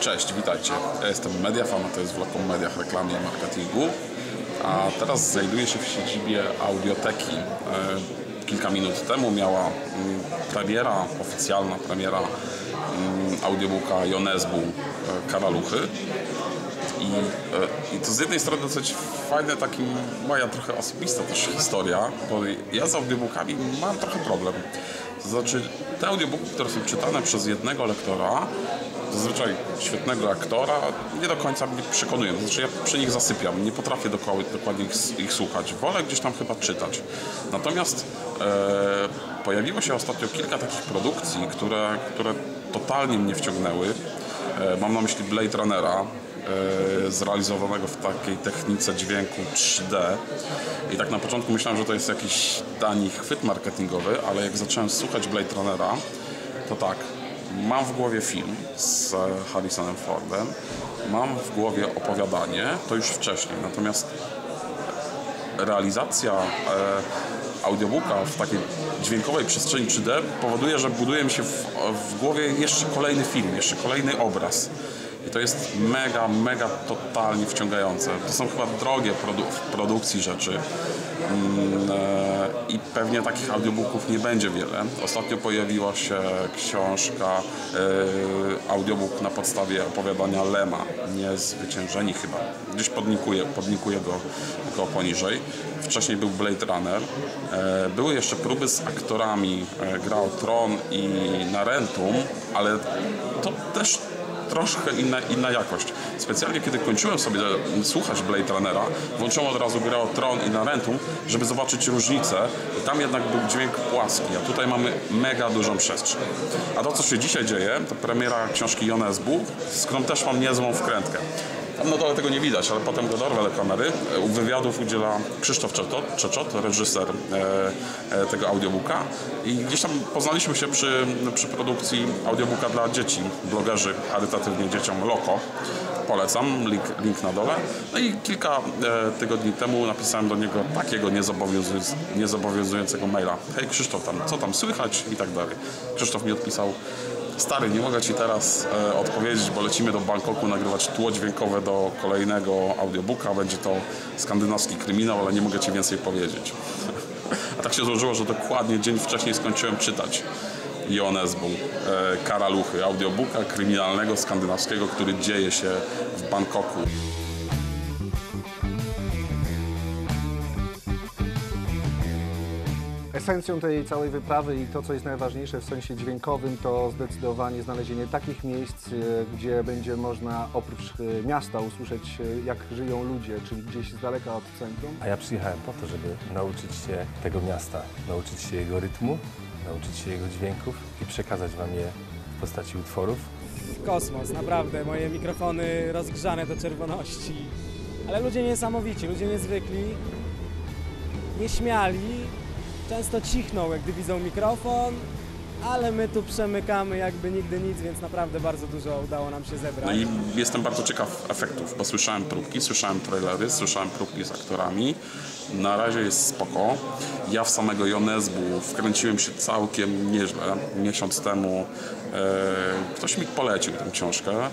Cześć, witajcie. Ja jestem Mediafan, to jest Wlokom Mediach Reklamie i Marketingu. A teraz znajduję się w siedzibie Audioteki. E, Kilka minut temu miała mm, premiera, oficjalna premiera mm, audiobooka Jonesbu e, Karaluchy. I, e, I to z jednej strony dosyć fajne, taki moja trochę osobista też historia, bo ja z audiobookami mam trochę problem. To znaczy, te audiobooki, które są czytane przez jednego lektora, zazwyczaj świetnego aktora, nie do końca mnie przekonują. Znaczy, ja przy nich zasypiam, nie potrafię dokładnie ich, ich słuchać. Wolę gdzieś tam chyba czytać. Natomiast e, pojawiło się ostatnio kilka takich produkcji, które, które totalnie mnie wciągnęły. E, mam na myśli Blade Runnera, e, zrealizowanego w takiej technice dźwięku 3D. I tak na początku myślałem, że to jest jakiś tani chwyt marketingowy, ale jak zacząłem słuchać Blade Runnera, to tak, mam w głowie film z Harrisonem Fordem, mam w głowie opowiadanie, to już wcześniej, natomiast realizacja e, audiobooka w takiej dźwiękowej przestrzeni 3D powoduje, że buduje mi się w, w głowie jeszcze kolejny film, jeszcze kolejny obraz. I to jest mega, mega totalnie wciągające. To są chyba drogie produ w produkcji rzeczy. Mm, e, I pewnie takich audiobooków nie będzie wiele. Ostatnio pojawiła się książka, e, audiobook na podstawie opowiadania Lema, Niezwyciężeni chyba. Gdzieś podnikuję, podnikuję go, go poniżej. Wcześniej był Blade Runner. E, były jeszcze próby z aktorami. E, grał Tron i Narentum, ale to też troszkę inna, inna jakość. Specjalnie kiedy kończyłem sobie słuchać Blade Runnera, włączyłem od razu grę o Tron i Narentum, żeby zobaczyć różnicę. Tam jednak był dźwięk płaski, a tutaj mamy mega dużą przestrzeń. A to, co się dzisiaj dzieje, to premiera książki Jones Buch, z którą też mam niezłą wkrętkę. Tam na dole tego nie widać, ale potem go dorwę do kamery. U wywiadów udziela Krzysztof Czeczot, reżyser e, e, tego audiobooka. I gdzieś tam poznaliśmy się przy, przy produkcji audiobooka dla dzieci, blogerzy charytatywnie dzieciom Loko. Polecam, link, link na dole. No i kilka e, tygodni temu napisałem do niego takiego niezobowiązując, niezobowiązującego maila. Hej Krzysztof, tam, co tam słychać i tak dalej. Krzysztof mi odpisał, Stary, nie mogę Ci teraz e, odpowiedzieć, bo lecimy do Bangkoku nagrywać tło dźwiękowe do kolejnego audiobooka. Będzie to skandynawski kryminał, ale nie mogę Ci więcej powiedzieć. A tak się złożyło, że dokładnie dzień wcześniej skończyłem czytać Jonesbu, e, Karaluchy, audiobooka kryminalnego skandynawskiego, który dzieje się w Bangkoku. Esencją tej całej wyprawy i to, co jest najważniejsze w sensie dźwiękowym, to zdecydowanie znalezienie takich miejsc, e, gdzie będzie można oprócz e, miasta usłyszeć, e, jak żyją ludzie, czyli gdzieś z daleka od centrum. A ja przyjechałem po to, żeby nauczyć się tego miasta, nauczyć się jego rytmu, nauczyć się jego dźwięków i przekazać Wam je w postaci utworów. Kosmos, naprawdę. Moje mikrofony rozgrzane do czerwoności. Ale ludzie niesamowici, ludzie niezwykli, nieśmiali, często cichną, jak gdy widzą mikrofon, ale my tu przemykamy jakby nigdy nic, więc naprawdę bardzo dużo udało nam się zebrać. No i jestem bardzo ciekaw efektów, bo słyszałem próbki, słyszałem trailery, słyszałem próbki z aktorami. Na razie jest spoko. Ja w samego Jonesbu wkręciłem się całkiem nieźle. Miesiąc temu e, ktoś mi polecił tę książkę. E,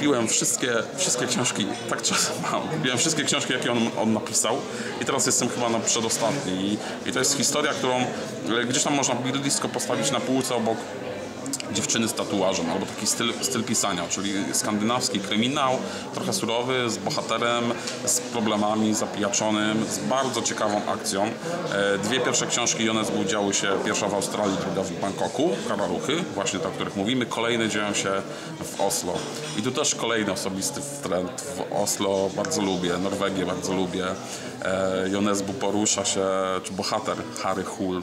kupiłem wszystkie, wszystkie książki, tak czasem mam, kupiłem wszystkie książki, jakie on, on napisał i teraz jestem chyba na przedostatni. I, I to jest historia, którą e, gdzieś tam można bildlisko postawić na półce obok dziewczyny z tatuażem, albo taki styl, styl pisania, czyli skandynawski kryminał, trochę surowy, z bohaterem, z problemami, zapijaczonym, z bardzo ciekawą akcją. E, Dwie pierwsze książki Jonesbu działy się, pierwsza w Australii, druga w Bangkoku, Karaluchy, właśnie te, o których mówimy. Kolejne dzieją się w Oslo. I tu też kolejny osobisty trend w Oslo, bardzo lubię, Norwegię bardzo lubię. E, Jonesbu porusza się, czy bohater Harry Hull e,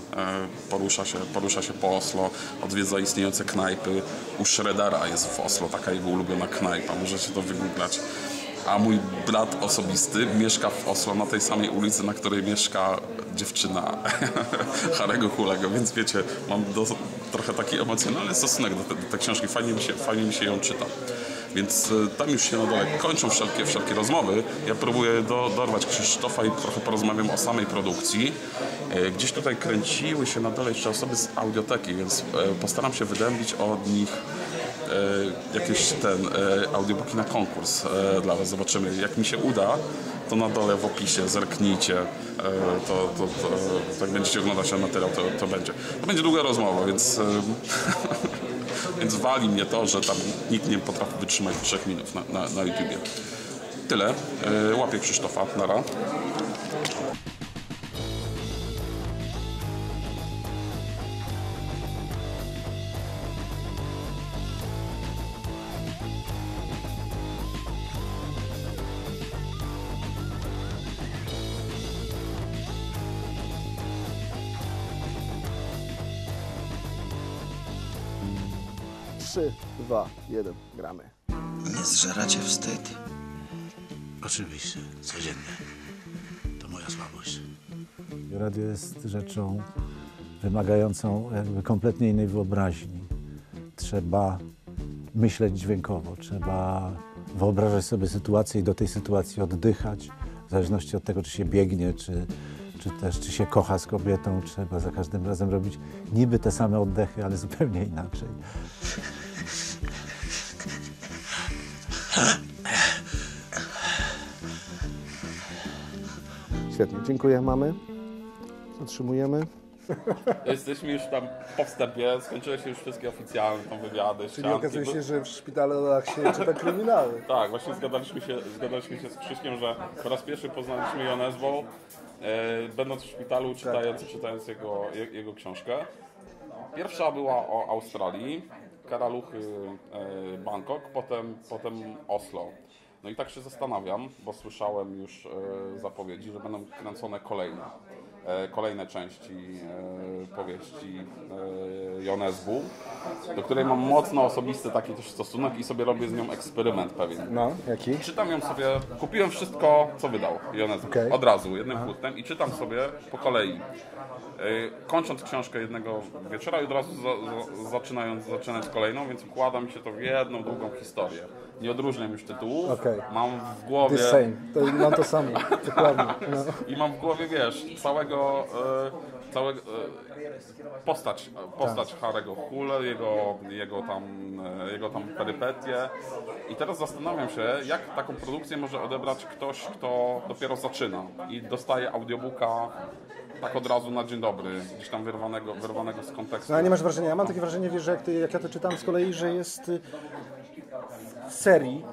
porusza się, porusza się po Oslo, odwiedza istniejące knajpy. U Shreddera jest w Oslo taka jego ulubiona knajpa, możecie to wygooglać. A mój brat osobisty mieszka w Oslo na tej samej ulicy, na której mieszka dziewczyna Harego Hulego, więc wiecie, mam do, trochę taki emocjonalny stosunek do, te, do tej książki, fajnie mi się, fajnie mi się ją czyta. Więc e, tam już się na dole kończą wszelkie, wszelkie rozmowy. Ja próbuję do, dorwać Krzysztofa i trochę porozmawiam o samej produkcji. E, Gdzieś tutaj kręciły się na dole jeszcze osoby z audioteki, więc e, postaram się wydębić od nich jakieś ten audiobooki na konkurs dla Was. Zobaczymy. Jak mi się uda, to na dole w opisie zerknijcie. To, to, to, to jak będziecie oglądać ten materiał, to, to będzie. To będzie długa rozmowa, więc, więc wali mnie to, że tam nikt nie potrafi wytrzymać trzech minut na, na, na YouTubie. Tyle. E, łapię Krzysztofa. Nara. Trzy, dwa, jeden, gramy. Nie zżeracie wstyd? Oczywiście, codziennie. To moja słabość. Radio jest rzeczą wymagającą jakby kompletnie innej wyobraźni. Trzeba myśleć dźwiękowo, trzeba wyobrażać sobie sytuację i do tej sytuacji oddychać. W zależności od tego, czy się biegnie, czy, czy też czy się kocha z kobietą, trzeba za każdym razem robić niby te same oddechy, ale zupełnie inaczej. Świetnie, dziękuję mamy. Zatrzymujemy. Jesteśmy już tam po wstępie, skończyły się już wszystkie oficjalne tam wywiady, Czyli ścianki. okazuje się, że w szpitalach się czyta kryminały. Tak, właśnie zgadaliśmy się, zgadaliśmy się z Krzyśkiem, że po raz pierwszy poznaliśmy Jonesbo, e, będąc w szpitalu, czytając, czytając jego, je, jego książkę. Pierwsza była o Australii, Karaluchy, e, Bangkok, potem, potem Oslo. No i tak się zastanawiam, bo słyszałem już e, zapowiedzi, że będą kręcone kolejne, e, kolejne części e, powieści Jonesbu, do której mam mocno osobisty taki też stosunek i sobie robię z nią eksperyment pewien. No, jaki? Czytam ją sobie, kupiłem wszystko, co wydał Jones Okej. od razu, jednym hurtem i czytam sobie po kolei. Kończąc książkę jednego wieczora i od razu za, za, zaczynając, zaczynając kolejną, więc układa mi się to w jedną długą historię. Nie odróżniam już tytułów, Okej. mam w głowie The same. To mam to samo. Dokładnie. No. i mam w głowie, wiesz, całego, e, całego e, postać, postać Harego Hule, jego, jego, tam, e, jego tam perypetie. I teraz zastanawiam się, jak taką produkcję może odebrać ktoś, kto dopiero zaczyna i dostaje audiobooka tak od razu na dzień dobry, gdzieś tam wyrwanego, wyrwanego z kontekstu. No ale nie masz wrażenia, ja mam takie wrażenie, wiesz, że jak, ty, jak ja to czytam z kolei, że jest y, w serii,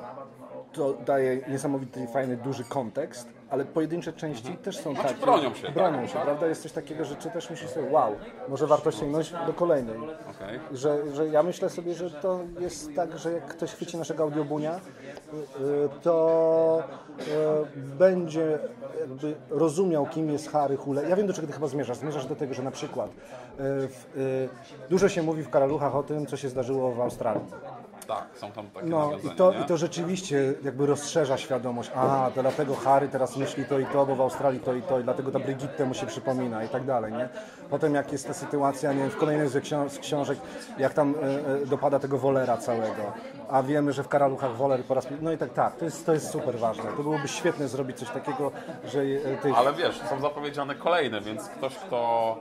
to daje niesamowity, fajny, duży kontekst, ale pojedyncze części też są takie... bronią się, Bronią się, prawda? Jest coś takiego, że czytasz myślisz sobie, wow, może warto sięgnąć do kolejnej. Okej. Że, że ja myślę sobie, że to jest tak, że jak ktoś chwyci naszego audiobunia, y, y, to y, będzie jakby rozumiał, kim jest Harry Hule. Ja wiem, do czego ty chyba zmierzasz. Zmierzasz do tego, że na przykład w, dużo się mówi w Karaluchach o tym, co się zdarzyło w Australii. Tak, są tam takie No i nawiązania, to, nie? i to rzeczywiście jakby rozszerza świadomość. A, to dlatego Harry teraz myśli to i to, bo w Australii to i to, i dlatego ta Brigitte mu się przypomina i tak dalej, nie? Potem jak jest ta sytuacja, nie wiem, w kolejnej z, z książek, jak tam e, e, dopada tego Wolera całego, a wiemy, że w Karaluchach Woler po raz no i tak, tak, to jest, to jest super ważne. To byłoby świetne zrobić coś takiego, że e, tych... Ale wiesz, są zapowiedziane kolejne, więc ktoś, kto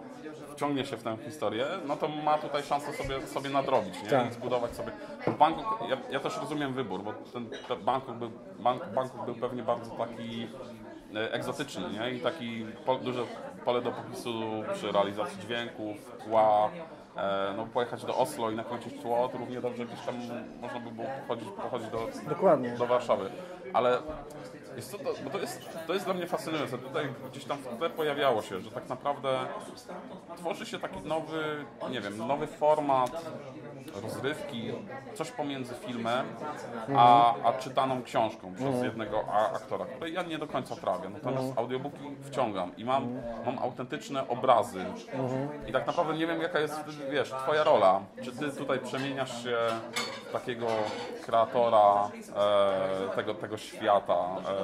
wciągnie się w tę historię, no to ma tutaj szansę sobie, sobie nadrobić, nie? Tak. I zbudować sobie. Bangkok, ja, ja też rozumiem wybór, bo ten, Bangkok, był, Bank, Bangkok był pewnie bardzo taki e, egzotyczny, nie? I taki po, duże pole do popisu przy realizacji dźwięków, tła. E, no, pojechać do Oslo i nakręcić tło, to równie dobrze gdzieś tam można by było pochodzić, pochodzić do, Dokładnie. do Warszawy. Ale jest to, bo to, jest, to jest dla mnie fascynujące. Tutaj gdzieś tam w tle pojawiało się, że tak naprawdę tworzy się taki nowy, nie wiem, nowy format rozrywki, coś pomiędzy filmem a, a czytaną książką przez jednego a, aktora, której ja nie do końca trawię. Natomiast audiobooki wciągam i mam, mam autentyczne obrazy. I tak naprawdę nie wiem jaka jest, wiesz, twoja rola. Czy ty tutaj przemieniasz się w takiego kreatora e, tego, tego świata, e,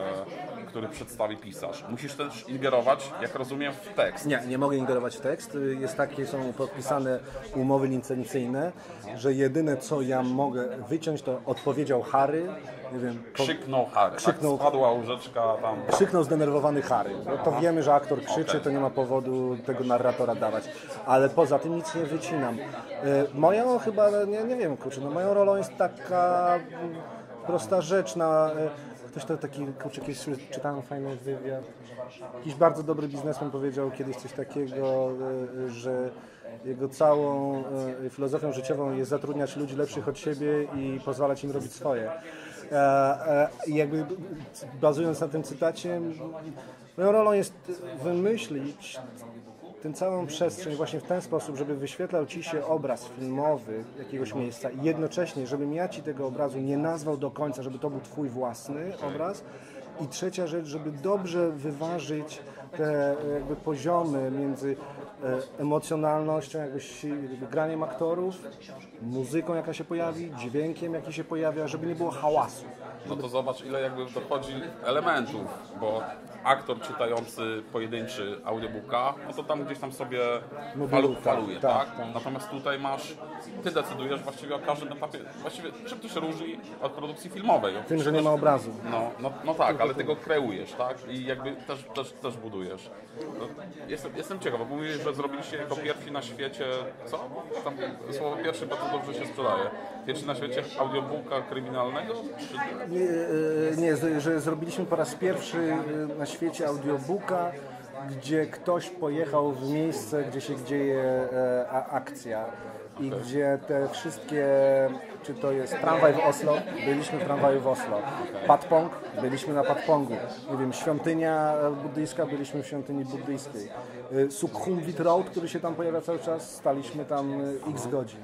który przedstawi pisarz. Musisz też ingerować, jak rozumiem, w tekst. Nie, nie mogę ingerować w tekst. Jest takie, są podpisane umowy licencyjne, że jedyne co ja mogę wyciąć to odpowiedział Harry, nie wiem, po, Krzyknął Harry. Krzyknął- Tak, spadła łyżeczka tam. krzyknął zdenerwowany Harry. No to wiemy, że aktor krzyczy, to nie ma powodu tego narratora dawać. Ale poza tym nic nie wyciąć zacinam. E, Moją chyba, nie, nie wiem, kurczę, no moją rolą jest taka prosta rzecz na... e, Ktoś to taki, kurczę, kiedyś czytałem fajny wywiad. Jakiś bardzo dobry biznesmen powiedział kiedyś coś takiego, e, że jego całą e, filozofią życiową jest zatrudniać ludzi lepszych od siebie i pozwalać im robić swoje. E, e, I jakby bazując na tym cytacie, moją rolą jest wymyślić tę całą przestrzeń właśnie w ten sposób, żeby wyświetlał Ci się obraz filmowy jakiegoś miejsca i jednocześnie, żebym ja Ci tego obrazu nie nazwał do końca, żeby to był Twój własny obraz. I trzecia rzecz, żeby dobrze wyważyć te e, jakby poziomy między e, emocjonalnością, jakbyś, jakby graniem aktorów, muzyką jaka się pojawi, dźwiękiem jaki się pojawia, żeby nie było hałasu. No to zobacz, ile jakby dochodzi elementów, bo aktor czytający pojedynczy audiobooka, no to tam gdzieś tam sobie falu, faluje, tak, tak, tak. Natomiast tutaj masz, ty decydujesz właściwie o każdym etapie, właściwie czym to się różni od produkcji filmowej? Tym, że nie ma obrazu. No, no, no tak, ale ty go kreujesz, tak? I jakby też, też, też budujesz. No, jestem, jestem ciekaw, bo mówisz, że zrobiliście jako pierwsi na świecie, co? Tam słowo pierwszy bardzo dobrze się sprzedaje. Pierwszy na świecie audiobooka kryminalnego? Czy... Nie, e, nie, że zrobiliśmy po raz pierwszy e, na świecie audiobooka, gdzie ktoś pojechał w miejsce, gdzie się dzieje e, akcja. I gdzie te wszystkie, czy to jest tramwaj w Oslo, byliśmy w tramwaju w Oslo, Patpong, byliśmy na Patpongu, nie wiem, świątynia buddyjska, byliśmy w świątyni buddyjskiej, Sukhumvit Road, który się tam pojawia cały czas, staliśmy tam x godzin.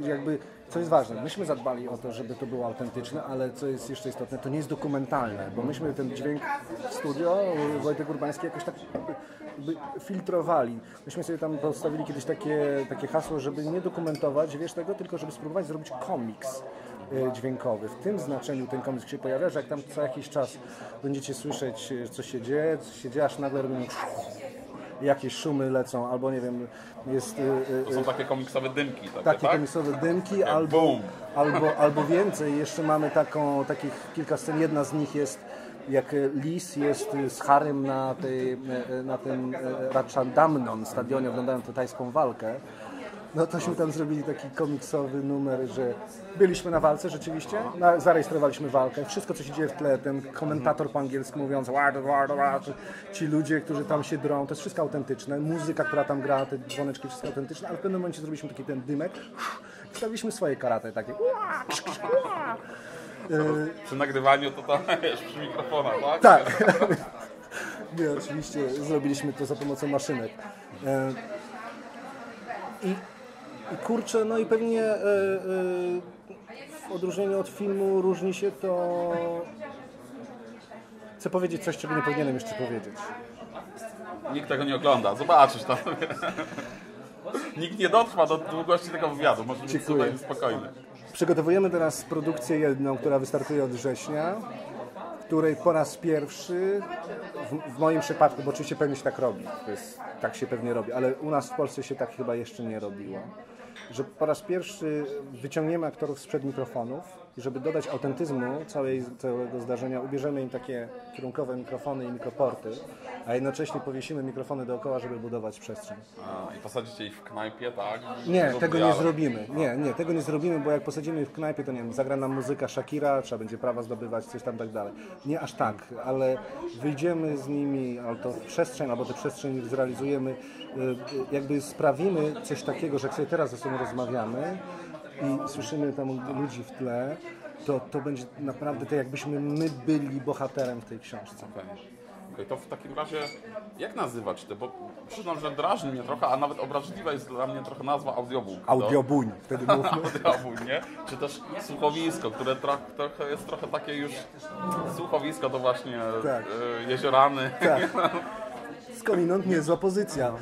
Jakby, co jest ważne, myśmy zadbali o to, żeby to było autentyczne, ale co jest jeszcze istotne, to nie jest dokumentalne, bo myśmy ten dźwięk w studio, Wojtek Urbański, jakoś tak filtrowali. Myśmy sobie tam postawili kiedyś takie, takie hasło, żeby nie dokumentować, wiesz tego, tylko żeby spróbować zrobić komiks y, dźwiękowy. W tym znaczeniu ten komiks się pojawia, że jak tam co jakiś czas będziecie słyszeć, y, co się dzieje, co się dzieje, aż nagle robią jakieś szumy lecą, albo nie wiem, jest... y, y, To są takie komiksowe dymki, takie, takie tak? komisowe dymki, albo, boom. albo, albo więcej. Jeszcze mamy taką, takich kilka scen. Jedna z nich jest jak Lis jest z Harem na, tej, e, na tym e, Ratchandamnon stadionie, oglądają tę tajską walkę. No tośmy tam zrobili taki komiksowy numer, że byliśmy na walce rzeczywiście, na, zarejestrowaliśmy walkę, wszystko co się dzieje w tle, ten komentator po angielsku mówiąc "Ward, ward, ward", ci ludzie, którzy tam się drą, to jest wszystko autentyczne, muzyka, która tam gra, te dzwoneczki, wszystko autentyczne, ale w pewnym momencie zrobiliśmy taki ten dymek, wstawiliśmy swoje karate takie. Przy nagrywaniu to tam, wiesz, przy mikrofonach, tak? Tak. Nie, oczywiście zrobiliśmy to za pomocą maszynek. E, I, i kurczę, no i pewnie e, e, w odróżnieniu od filmu różni się to. Chcę powiedzieć coś, czego nie powinienem jeszcze powiedzieć. Nikt tego nie ogląda, zobaczysz tam. Nikt nie dotrwa do długości tego wywiadu, może być tutaj spokojny. Przygotowujemy teraz produkcję jedną, która wystartuje od września, której po raz pierwszy, w, w moim przypadku, bo oczywiście pewnie się tak robi, to jest, tak się pewnie robi, ale u nas w Polsce się tak chyba jeszcze nie robiło, że po raz pierwszy wyciągniemy aktorów sprzed mikrofonów i żeby dodać autentyzmu całej, całego zdarzenia, ubierzemy im takie kierunkowe mikrofony i mikroporty, a jednocześnie powiesimy mikrofony dookoła, żeby budować przestrzeń. A, I posadzicie ich w knajpie, tak? Nie, tego nie zrobimy. Nie, nie, tego nie zrobimy, bo jak posadzimy w knajpie, to nie wiem, zagra nam muzyka Shakira, trzeba będzie prawa zdobywać, coś tam tak dalej. Nie aż tak, ale wyjdziemy z nimi, albo w przestrzeń, albo tę przestrzeń zrealizujemy, y, y, jakby sprawimy coś takiego, że jak sobie teraz ze sobą rozmawiamy i słyszymy tam ludzi w tle, to, to będzie naprawdę tak, jakbyśmy my byli bohaterem w tej książce. Okej. Okej, to w takim razie, jak nazywać to? Bo przyznam, że drażni mnie trochę, a nawet obraźliwa jest dla mnie trochę nazwa audiobook. To- Audiobuń, wtedy mówmy. Audiobook, nie? Czy też słuchowisko, które trochę, jest trochę takie już... Słuchowisko to właśnie Tak. e, jeziorany. Tak. Skądinąd niezła pozycja.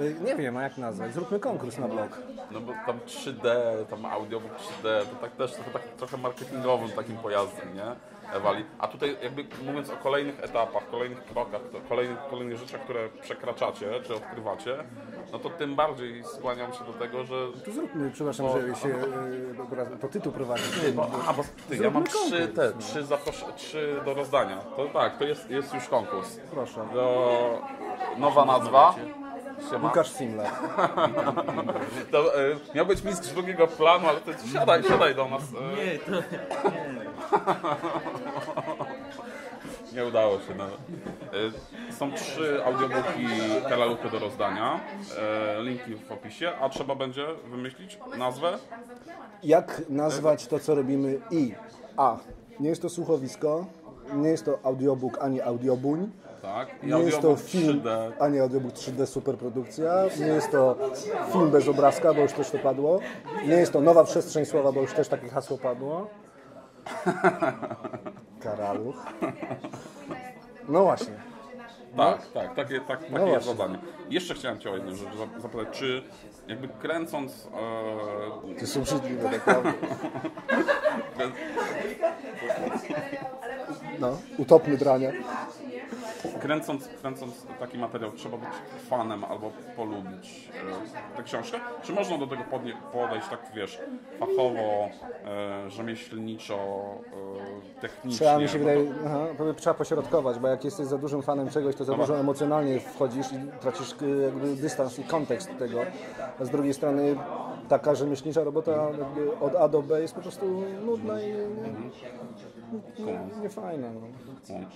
Y, Nie wiem, a jak nazwać. Zróbmy konkurs na blog. No bo tam 3D, tam audiobook 3D, to tak też trochę, tak, trochę marketingowym takim pojazdem, nie? Ewali. A tutaj jakby mówiąc o kolejnych etapach, kolejnych krokach, kolejnych, kolejnych rzeczach, które przekraczacie, czy odkrywacie, no to tym bardziej skłaniam się do tego, że... Tu zróbmy, przepraszam, że się y, dobra, to tytuł prowadzi. A, bo ty, ja mam trzy, te, no. trzy, zapros- trzy do rozdania. To tak, to jest, jest już konkurs. Proszę. Do, nowa nazwa, Siema. Łukasz Simler. To, e, miał być mistrz drugiego planu, ale ty siadaj, siadaj do nas. E. Nie, to Nie udało się. No. E, Są trzy audiobooki Karaluchy do rozdania. E, Linki w opisie, a trzeba będzie wymyślić nazwę. Jak nazwać to, co robimy i A. Nie jest to słuchowisko, nie jest to audiobook ani audiobuń, Tak. I nie jest to film 3D. ani audiobook 3D superprodukcja, nie jest to film bez obrazka, bo już też to padło, nie jest to nowa przestrzeń słowa, bo już też takie hasło padło. Karaluch. No właśnie. Tak, tak, takie, tak, takie jest No właśnie. zadanie. Jeszcze chciałem Cię o jedną rzecz zap- zapytać, czy jakby kręcąc e, To jest obrzydliwe, naprawdę. No, utopmy brania. Kręcąc, kręcąc taki materiał trzeba być fanem albo polubić e, tę książkę? Czy można do tego podejść tak, wiesz, fachowo, e, rzemieślniczo, e, technicznie? Trzeba mi się wydaje, to- aha, trzeba pośrodkować, bo jak jesteś za dużym fanem czegoś, to za dużo emocjonalnie wchodzisz i tracisz jakby dystans i kontekst tego. A z drugiej strony taka rzemieślnicza robota od A do B jest po prostu nudna i nie, nie, niefajna. No.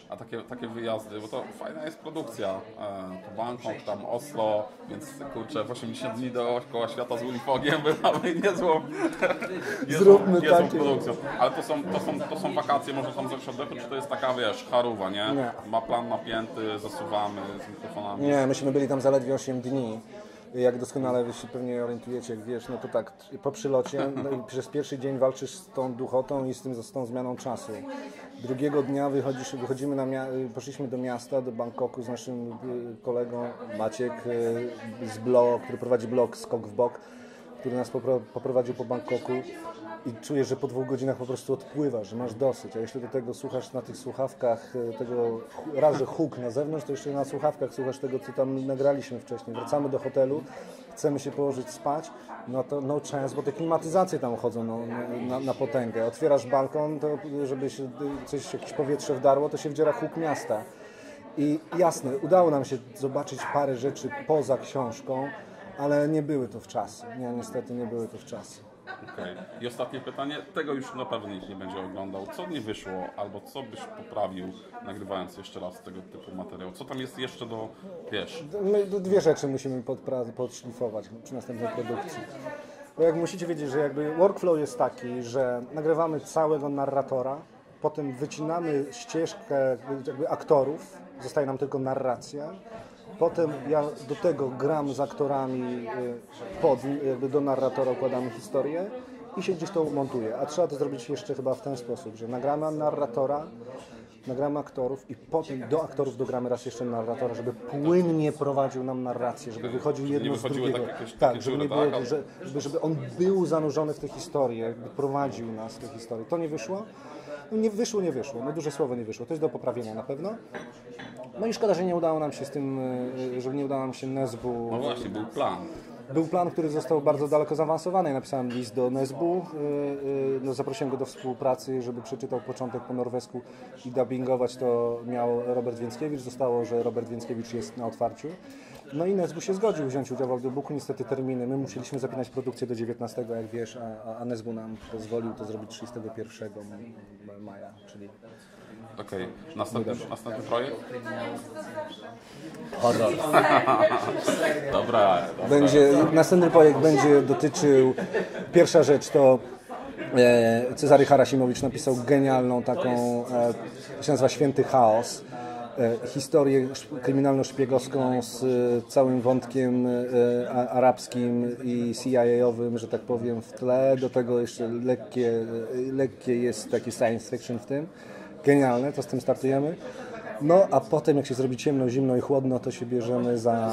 A takie, takie wyjazdy, bo to fajna jest produkcja. E, Bangkok, tam Oslo, więc kurczę, w 80 dni dookoła świata z Willifogiem mamy niezłą, niezłą, Zróbmy niezłą takie. produkcję. Ale to są, to, są, to są wakacje, może tam zrobić oddechy, czy to jest taka, wiesz, charuwa, nie? Nie. Ma plan napięty, zasuwamy z mikrofonami. Nie, myśmy byli tam zaledwie 8 dni. Jak doskonale wy się pewnie orientujecie, jak wiesz, no to tak, po przylocie no przez pierwszy dzień walczysz z tą duchotą i z, tym, z tą zmianą czasu. Drugiego dnia wychodzisz, wychodzimy na poszliśmy do miasta, do Bangkoku z naszym y, kolegą Maciek y, z blog, który prowadzi blog Skok w Bok, który nas popro- poprowadził po Bangkoku i czujesz, że po dwóch godzinach po prostu odpływasz, że masz dosyć, a jeśli do tego słuchasz na tych słuchawkach y, tego raz, że huk na zewnątrz, to jeszcze na słuchawkach słuchasz tego, co tam nagraliśmy wcześniej. Wracamy do hotelu, chcemy się położyć spać, no to no chance, bo te klimatyzacje tam chodzą no, na, na potęgę. Otwierasz balkon, to żeby się coś, jakieś powietrze wdarło, to się wdziera huk miasta. I jasne, udało nam się zobaczyć parę rzeczy poza książką, ale nie były to w czasy. Nie, niestety nie były to w czasy. Okej. I ostatnie pytanie, tego już na pewno nikt nie będzie oglądał. Co nie wyszło, albo co byś poprawił, nagrywając jeszcze raz tego typu materiał? Co tam jest jeszcze do, wiesz, My dwie rzeczy musimy podpra- podszlifować przy następnej produkcji. Bo jak musicie wiedzieć, że jakby workflow jest taki, że nagrywamy całego narratora, potem wycinamy ścieżkę jakby aktorów, zostaje nam tylko narracja. Potem ja do tego gram z aktorami y, pod, jakby do narratora układamy historię i się gdzieś to montuje. A trzeba to zrobić jeszcze chyba w ten sposób, że nagramy narratora, nagramy aktorów i potem do aktorów dogramy raz jeszcze narratora, żeby płynnie prowadził nam narrację, żeby wychodził jedno z drugiego. tak jakieś- tak, żeby, nie było, tak? że, żeby, żeby on był zanurzony w tę historię, jakby prowadził nas w tę historię. To nie wyszło? No nie wyszło, nie wyszło. No duże słowo nie wyszło. To jest do poprawienia na pewno. No i szkoda, że nie udało nam się z tym, y, że nie udało nam się Nezbu no właśnie, był plan. był plan, który został bardzo daleko zaawansowany. Ja napisałem list do Nesbu, y, y, no, zaprosiłem go do współpracy, żeby przeczytał początek po norwesku i dubbingować to miał Robert Więckiewicz. Zostało, że Robert Więckiewicz jest na otwarciu. No i Nesbu się zgodził wziąć udział w audiobooku. Niestety terminy, my musieliśmy zapinać produkcję do 19, jak wiesz, a, a Nesbu nam pozwolił to zrobić 31 maja, czyli Okej, następny, następny projekt? horror. Dobra, Będzie, następny projekt będzie dotyczył, pierwsza rzecz to e, Cezary Harasimowicz napisał genialną taką, e, się nazywa Święty Chaos, historię sz- kryminalno-szpiegowską z e, całym wątkiem e, arabskim i CIA-owym, że tak powiem, w tle. Do tego jeszcze lekkie, e, lekkie jest takie science fiction w tym. Genialne, to z tym startujemy. No, a potem jak się zrobi ciemno, zimno i chłodno, to się bierzemy za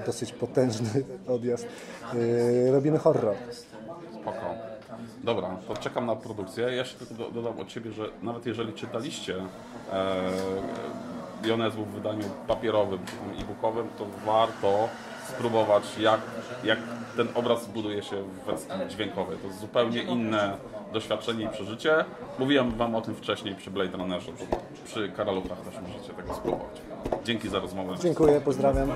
e, dosyć potężny odjazd. E, robimy horror. spoko. Dobra, to czekam na produkcję. Ja jeszcze tylko do, dodam od Ciebie, że nawet jeżeli czytaliście e, Jonezu w wydaniu papierowym, mm, e-bookowym, to warto spróbować, jak, jak ten obraz buduje się w wersji dźwiękowej. To jest zupełnie inne doświadczenie i przeżycie. Mówiłem Wam o tym wcześniej przy Blade Runnerze, bo przy Karaluchach też możecie tego spróbować. Dzięki za rozmowę. Dziękuję, pozdrawiam.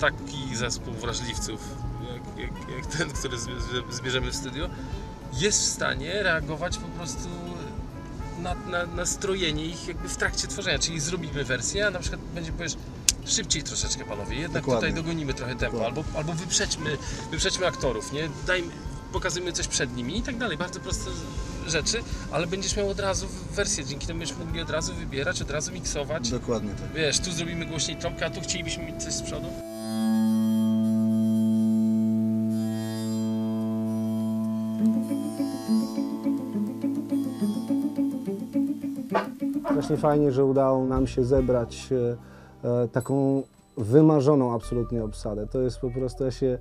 Taki zespół wrażliwców, jak, jak, jak ten, który zbierzemy w studiu, jest w stanie reagować po prostu na, na nastrojenie ich jakby w trakcie tworzenia. Czyli zrobimy wersję, a na przykład będzie powiesz szybciej troszeczkę panowie, jednak Dokładnie. tutaj dogonimy trochę tempo, albo, albo wyprzedźmy, wyprzedźmy aktorów, nie? Dajmy, pokazujmy coś przed nimi i tak dalej. Bardzo proste rzeczy, ale będziesz miał od razu wersję, dzięki temu będziesz mogli od razu wybierać, od razu miksować. Dokładnie tak. Wiesz, tu zrobimy głośniej trąbkę, a tu chcielibyśmy mieć coś z przodu. Strasznie fajnie, że udało nam się zebrać e, e, taką wymarzoną absolutnie obsadę. To jest po prostu, ja się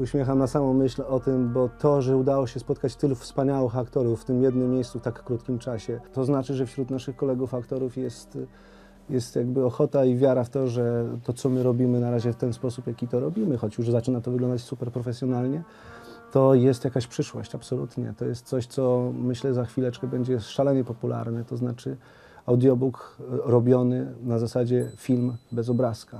uśmiecham na samą myśl o tym, bo to, że udało się spotkać tylu wspaniałych aktorów w tym jednym miejscu w tak krótkim czasie, to znaczy, że wśród naszych kolegów aktorów jest, jest jakby ochota i wiara w to, że to, co my robimy na razie w ten sposób, jaki to robimy, choć już zaczyna to wyglądać super profesjonalnie, to jest jakaś przyszłość, absolutnie. To jest coś, co myślę za chwileczkę będzie szalenie popularne, to znaczy audiobook e, robiony na zasadzie film bez obrazka.